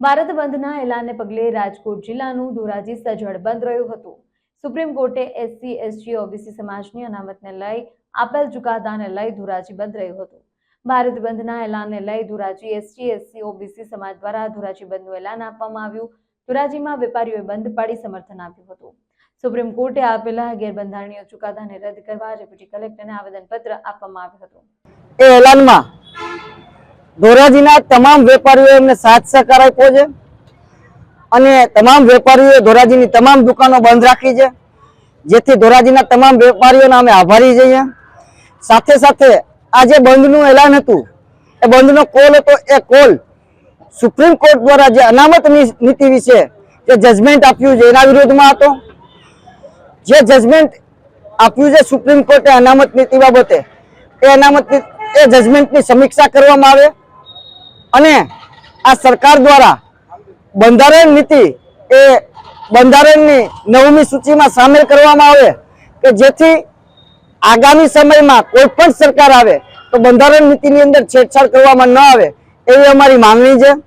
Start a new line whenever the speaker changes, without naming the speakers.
ભારત બંધના એલાનને પગલે રાજકોટ જિલ્લાનું ધોરાજી સજળ બંધ રહ્યું હતું. સુપ્રીમ કોર્ટે એસસી, એસટી, ઓબીસી સમાજની અનામતને લઈ આપેલ ચુકાદાને લઈ ધોરાજી બંધ રહ્યું હતું. ભારત બંધના એલાનને લઈ ધોરાજી એસટી, એસસી, ઓબીસી સમાજ દ્વારા ધોરાજી બંધનું એલાન આપવામાં આવ્યું. ધોરાજીમાં વેપારીઓએ બંધ પાડી સમર્થન આપ્યું હતું. સુપ્રીમ કોર્ટે આપેલા ગેરબંધારણીય ચુકાદાને રદ કરવા ડેપ્યુટી કલેક્ટરને આવેદનપત્ર આપવામાં આવ્યું હતું.
એ એલાનમાં ધોરાજીના તમામ વેપારીઓ એમને સાથ સહકાર આપ્યો છે. અને તમામ વેપારીઓએ ધોરાજીની તમામ દુકાનો બંધ રાખી છે. જેથી ધોરાજીના તમામ વેપારીઓના અમે આભારી જઈએ સાથે સાથે આ જે બંધનું એલાન હતું, એ બંધનો કોલ હતો, એ કોલ સુપ્રીમ કોર્ટ દ્વારા જે અનામત નીતિ વિશે જે જજમેન્ટ આપ્યું છે, એના વિરોધમાં હતો. જે જજમેન્ટ આપ્યું છે સુપ્રીમ કોર્ટે અનામત નીતિ બાબતે, એ અનામત એ જજમેન્ટની સમીક્ષા કરવામાં આવે. અને આ સરકાર દ્વારા બંધારણ નીતિ એ બંધારણની નવમી સૂચિમાં સામેલ કરવામાં આવે કે જેથી આગામી સમયમાં કોઈ પણ સરકાર આવે તો બંધારણ નીતિની અંદર છેડછાડ કરવામાં ન આવે, એવી અમારી માંગણી છે.